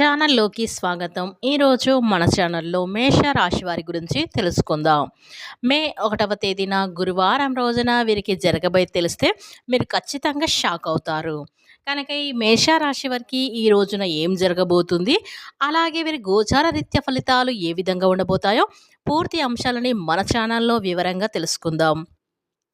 ఛానల్లోకి స్వాగతం. ఈరోజు మన ఛానల్లో మేష రాశి వారి గురించి తెలుసుకుందాం. మే ఒకటవ తేదీన గురువారం రోజున వీరికి జరగబోయే తెలిస్తే మీరు ఖచ్చితంగా షాక్ అవుతారు. కనుక ఈ మేషరాశి వారికి ఈ రోజున ఏం జరగబోతుంది? అలాగే వీరి గోచార రీత్య ఫలితాలు ఏ విధంగా ఉండబోతాయో పూర్తి అంశాలని మన ఛానల్లో వివరంగా తెలుసుకుందాం.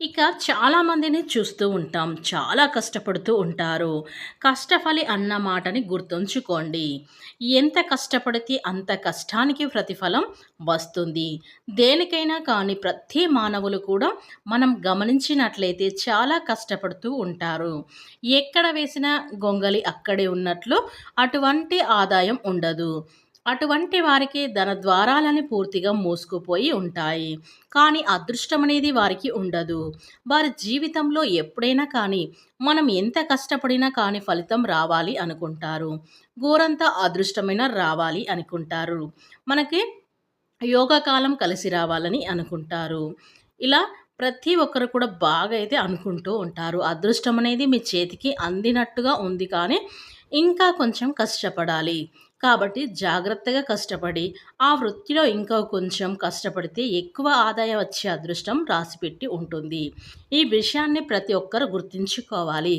ఇక చాలామందిని చూస్తూ ఉంటాం. చాలా కష్టపడుతూ ఉంటారు. కష్టఫలి అన్న మాటని గుర్తుంచుకోండి. ఎంత కష్టపడితే అంత కష్టానికి ప్రతిఫలం వస్తుంది. దేనికైనా కానీ ప్రతి మానవులు కూడా మనం గమనించినట్లయితే చాలా కష్టపడుతూ ఉంటారు. ఎక్కడ వేసిన గొంగలి అక్కడే ఉన్నట్లు అటువంటి ఆదాయం ఉండదు. అటువంటి వారికి ధన ద్వారాలని పూర్తిగా మూసుకుపోయి ఉంటాయి. కానీ అదృష్టం అనేది వారికి ఉండదు. వారి జీవితంలో ఎప్పుడైనా కానీ మనం ఎంత కష్టపడినా కానీ ఫలితం రావాలి అనుకుంటారు. ఘోరంతా అదృష్టమైన రావాలి అనుకుంటారు. మనకి యోగకాలం కలిసి రావాలని అనుకుంటారు. ఇలా ప్రతి ఒక్కరు కూడా బాగా అయితే అనుకుంటూ ఉంటారు. అదృష్టం అనేది మీ చేతికి అందినట్టుగా ఉంది కానీ ఇంకా కొంచెం కష్టపడాలి. కాబట్టి జాగ్రత్తగా కష్టపడి ఆ వృత్తిలో ఇంకా కొంచెం కష్టపడితే ఎక్కువ ఆదాయం వచ్చే అదృష్టం రాసిపెట్టి ఉంటుంది. ఈ విషయాన్ని ప్రతి ఒక్కరు గుర్తుంచుకోవాలి.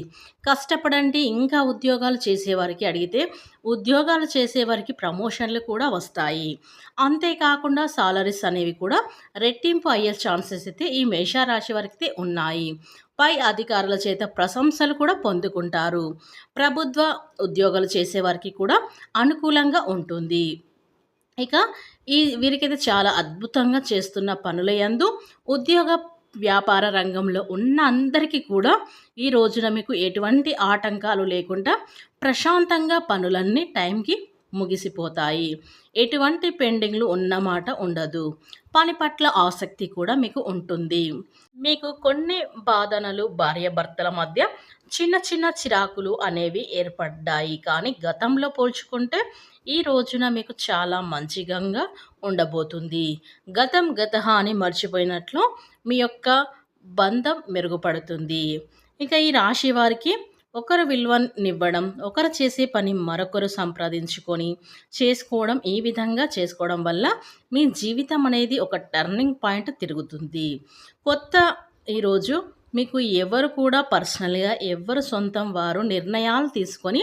కష్టపడండి ఇంకా ఉద్యోగాలు చేసేవారికి అడిగితే ఉద్యోగాలు చేసేవారికి ప్రమోషన్లు కూడా వస్తాయి. అంతేకాకుండా సాలరీస్ అనేవి కూడా రెట్టింపు అయ్యే ఛాన్సెస్ అయితే ఈ మేషారాశి వారికి ఉన్నాయి. పై అధికారుల చేత ప్రశంసలు కూడా పొందుకుంటారు. ప్రభుత్వ ఉద్యోగాలు చేసేవారికి కూడా అనుకూలంగా ఉంటుంది. ఇక ఈ వీరికైతే చాలా అద్భుతంగా చేస్తున్న పనుల యందు ఉద్యోగ వ్యాపార రంగంలో ఉన్న అందరికీ కూడా ఈ రోజున మీకు ఎటువంటి ఆటంకాలు లేకుండా ప్రశాంతంగా పనులన్నీ టైంకి ముగిసిపోతాయి. ఎటువంటి పెండింగ్లు ఉన్నమాట ఉండదు. పని పట్ల ఆసక్తి కూడా మీకు ఉంటుంది. మీకు కొన్ని బాధనలు భార్యాభర్తల మధ్య చిన్న చిన్న చిరాకులు అనేవి ఏర్పడ్డాయి. కానీ గతంలో పోల్చుకుంటే ఈ రోజున మీకు చాలా మంచిగా ఉండబోతుంది. గతం గత అని మర్చిపోయినట్లు మీ యొక్క బంధం మెరుగుపడుతుంది. ఇక ఈ రాశి వారికి ఒకరు విలువనివ్వడం ఒకరు చేసే పని మరొకరు సంప్రదించుకొని చేసుకోవడం ఈ విధంగా చేసుకోవడం వల్ల మీ జీవితం అనేది ఒక టర్నింగ్ పాయింట్ తిరుగుతుంది. కొత్త ఈరోజు మీకు ఎవరు కూడా పర్సనల్గా ఎవరు సొంతం వారు నిర్ణయాలు తీసుకొని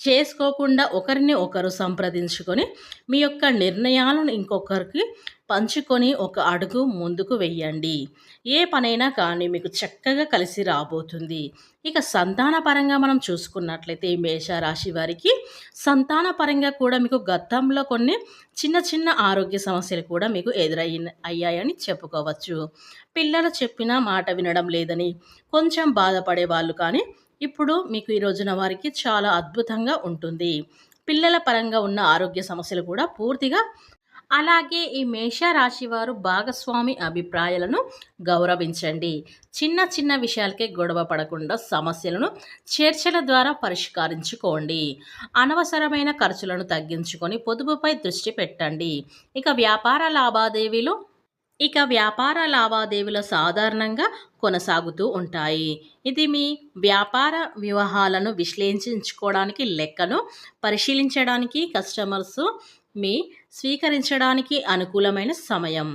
చేసుకోకుండా ఒకరిని ఒకరు సంప్రదించుకొని మీ యొక్క నిర్ణయాలను ఇంకొకరికి పంచుకొని ఒక అడుగు ముందుకు వెయ్యండి ఏ పనైనా కానీ మీకు చక్కగా కలిసి రాబోతుంది. ఇక సంతాన పరంగా మనం చూసుకున్నట్లయితే ఈ మేషరాశి వారికి సంతాన పరంగా కూడా మీకు గతంలో కొన్ని చిన్న చిన్న ఆరోగ్య సమస్యలు కూడా మీకు ఎదురయ్యి అయ్యాయని చెప్పుకోవచ్చు. పిల్లలు చెప్పిన మాట వినడం లేదని కొంచెం బాధపడే వాళ్ళు కానీ ఇప్పుడు మీకు ఈ రోజున వారికి చాలా అద్భుతంగా ఉంటుంది. పిల్లల పరంగా ఉన్న ఆరోగ్య సమస్యలు కూడా పూర్తిగా అలాగే ఈ మేషరాశి వారు భాగస్వామి అభిప్రాయాలను గౌరవించండి. చిన్న చిన్న విషయాలకే గొడవ పడకుండా సమస్యలను చర్చల ద్వారా పరిష్కరించుకోండి. అనవసరమైన ఖర్చులను తగ్గించుకొని పొదుపుపై దృష్టి పెట్టండి. ఇక వ్యాపార లావాదేవీలు ఇక వ్యాపార లావాదేవీలు సాధారణంగా కొనసాగుతూ ఉంటాయి. ఇది మీ వ్యాపార వ్యూహాలను విశ్లేషించుకోవడానికి లెక్కను పరిశీలించడానికి కస్టమర్స్ మీ స్వీకరించడానికి అనుకూలమైన సమయం.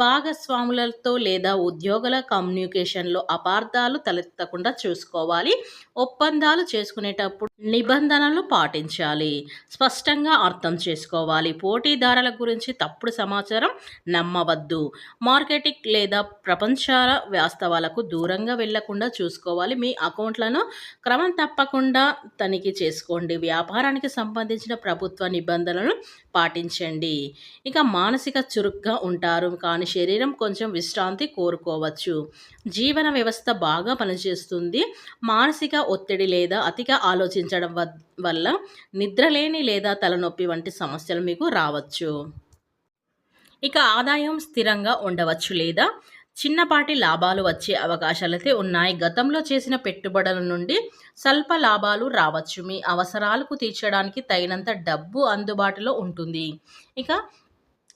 భాగస్వాములతో లేదా ఉద్యోగుల కమ్యూనికేషన్లో అపార్థాలు తలెత్తకుండా చూసుకోవాలి. ఒప్పందాలు చేసుకునేటప్పుడు నిబంధనలు పాటించాలి. స్పష్టంగా అర్థం చేసుకోవాలి. పోటీదారుల గురించి తప్పుడు సమాచారం నమ్మవద్దు. మార్కెటింగ్ లేదా ప్రపంచాల వాస్తవాలకు దూరంగా వెళ్ళకుండా చూసుకోవాలి. మీ అకౌంట్లను క్రమం తప్పకుండా తనిఖీ చేసుకోండి. వ్యాపారానికి సంబంధించిన ప్రభుత్వ నిబంధనలను పాటించండి. ఇక మానసిక చురుగ్గా ఉంటారు. కానీ శరీరం కొంచెం విశ్రాంతి కోరుకోవచ్చు. జీవన వ్యవస్థ బాగా పనిచేస్తుంది. మానసిక ఒత్తిడి లేదా అతిగా ఆలోచించ ఉపయోగించడం వల్ల నిద్రలేని లేదా తలనొప్పి వంటి సమస్యలు మీకు రావచ్చు. ఇక ఆదాయం స్థిరంగా ఉండవచ్చు లేదా చిన్నపాటి లాభాలు వచ్చే అవకాశాలైతే ఉన్నాయి. గతంలో చేసిన పెట్టుబడుల నుండి స్వల్ప లాభాలు రావచ్చు. మీ అవసరాలకు తీర్చడానికి తగినంత డబ్బు అందుబాటులో ఉంటుంది. ఇక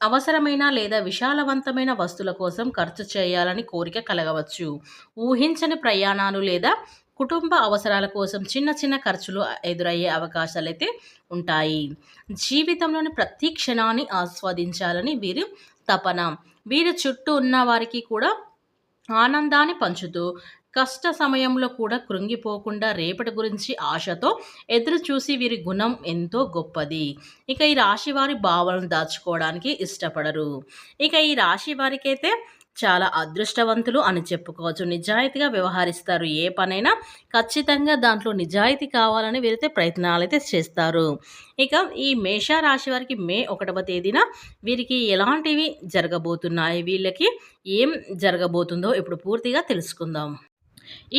అవసరమైన లేదా విశాలవంతమైన వస్తువుల కోసం ఖర్చు చేయాలని కోరిక కలగవచ్చు. ఊహించని ప్రయాణాలు లేదా కుటుంబ అవసరాల కోసం చిన్న చిన్న ఖర్చులు ఎదురయ్యే అవకాశాలు అయితే ఉంటాయి. జీవితంలోని ప్రతి క్షణాన్ని ఆస్వాదించాలని వీరి తపన. వీరి చుట్టూ ఉన్న వారికి కూడా ఆనందాన్ని పంచుతూ కష్ట సమయంలో కూడా కృంగిపోకుండా రేపటి గురించి ఆశతో ఎదురు చూసి వీరి గుణం ఎంతో గొప్పది. ఇక ఈ రాశి వారి భావనలు దాచుకోవడానికి ఇష్టపడరు. ఇక ఈ రాశి వారికైతే చాలా అదృష్టవంతులు అని చెప్పుకోవచ్చు. నిజాయితీగా వ్యవహరిస్తారు. ఏ పనైనా ఖచ్చితంగా దాంట్లో నిజాయితీ కావాలని వీరైతే ప్రయత్నాలు అయితే చేస్తారు. ఇక ఈ మేష రాశి వారికి మే ఒకటవ తేదీన వీరికి ఎలాంటివి జరగబోతున్నాయి? వీళ్ళకి ఏం జరగబోతుందో ఇప్పుడు పూర్తిగా తెలుసుకుందాం.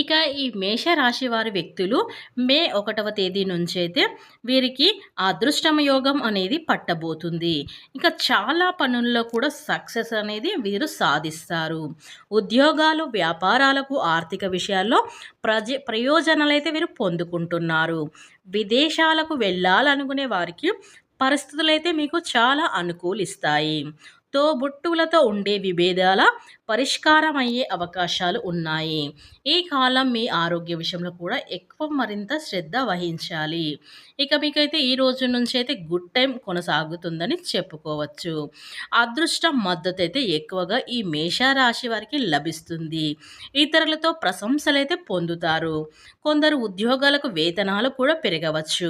ఇక ఈ మేషరాశి వారి వ్యక్తులు మే ఒకటవ తేదీ నుంచి అయితే వీరికి అదృష్టమ యోగం అనేది పట్టబోతుంది. ఇంకా చాలా పనుల్లో కూడా సక్సెస్ అనేది వీరు సాధిస్తారు. ఉద్యోగాలు వ్యాపారాలకు ఆర్థిక విషయాల్లో ప్రజ ప్రయోజనాలు అయితే వీరు పొందుకుంటున్నారు. విదేశాలకు వెళ్ళాలనుకునే వారికి పరిస్థితులు అయితే మీకు చాలా అనుకూలిస్తాయి. తోబుట్టువులతో ఉండే విభేదాల పరిష్కారమయ్యే అవకాశాలు ఉన్నాయి. ఈ కాలం మీ ఆరోగ్య విషయంలో కూడా ఎక్కువ మరింత శ్రద్ధ వహించాలి. ఇక మీకైతే ఈ రోజు నుంచి అయితే గుడ్ టైం కొనసాగుతుందని చెప్పుకోవచ్చు. అదృష్టం మద్దతు అయితే ఎక్కువగా ఈ మేషరాశి వారికి లభిస్తుంది. ఇతరులతో ప్రశంసలు అయితే పొందుతారు. కొందరు ఉద్యోగాలకు వేతనాలు కూడా పెరగవచ్చు.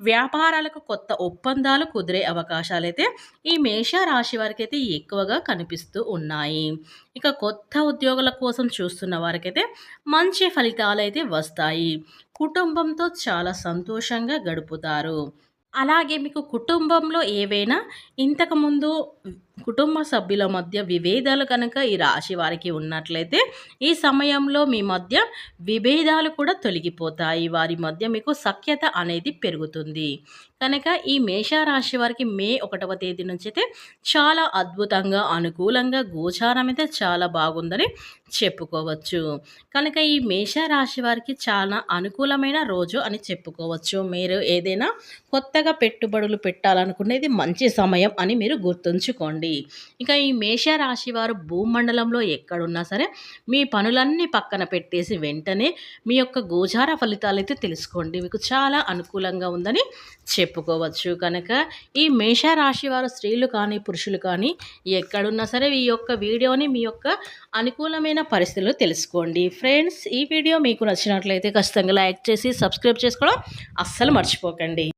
వ్యాపారాలకు కొత్త ఒప్పందాలు కుదిరే అవకాశాలైతే ఈ మేషరాశి వారికి అయితే ఎక్కువగా కనిపిస్తూ ఉన్నాయి. ఇక కొత్త ఉద్యోగుల కోసం చూస్తున్న వారికైతే మంచి ఫలితాలు అయితే వస్తాయి. కుటుంబంతో చాలా సంతోషంగా గడుపుతారు. అలాగే మీకు కుటుంబంలో ఏవైనా ఇంతకుముందు కుటుంబ సభ్యుల మధ్య విభేదాలు కనుక ఈ రాశి వారికి ఉన్నట్లయితే ఈ సమయంలో మీ మధ్య విభేదాలు కూడా తొలగిపోతాయి. వారి మధ్య మీకు సఖ్యత అనేది పెరుగుతుంది. కనుక ఈ మేషరాశి వారికి మే ఒకటవ తేదీ నుంచి అయితే చాలా అద్భుతంగా అనుకూలంగా గోచారం అయితే చాలా బాగుందని చెప్పుకోవచ్చు. కనుక ఈ మేషరాశి వారికి చాలా అనుకూలమైన రోజు అని చెప్పుకోవచ్చు. మీరు ఏదైనా కొత్తగా పెట్టుబడులు పెట్టాలనుకునేది మంచి సమయం అని మీరు గుర్తుంచుకోండి. ఇక ఈ మేషరాశి వారు భూమండలంలో ఎక్కడున్నా సరే మీ పనులన్నీ పక్కన పెట్టేసి వెంటనే మీ యొక్క గోచార ఫలితాలు అయితే తెలుసుకోండి. మీకు చాలా అనుకూలంగా ఉందని చెప్పుకోవచ్చు కనుక. ఈ మేషరాశి వారు స్త్రీలు కానీ పురుషులు కానీ ఎక్కడున్నా సరే ఈ యొక్క వీడియోని మీ యొక్క అనుకూలమైన పరిస్థితులు తెలుసుకోండి. ఫ్రెండ్స్ ఈ వీడియో మీకు నచ్చినట్లయితే ఖచ్చితంగా లైక్ చేసి సబ్స్క్రైబ్ చేసుకోవడం అస్సలు మర్చిపోకండి.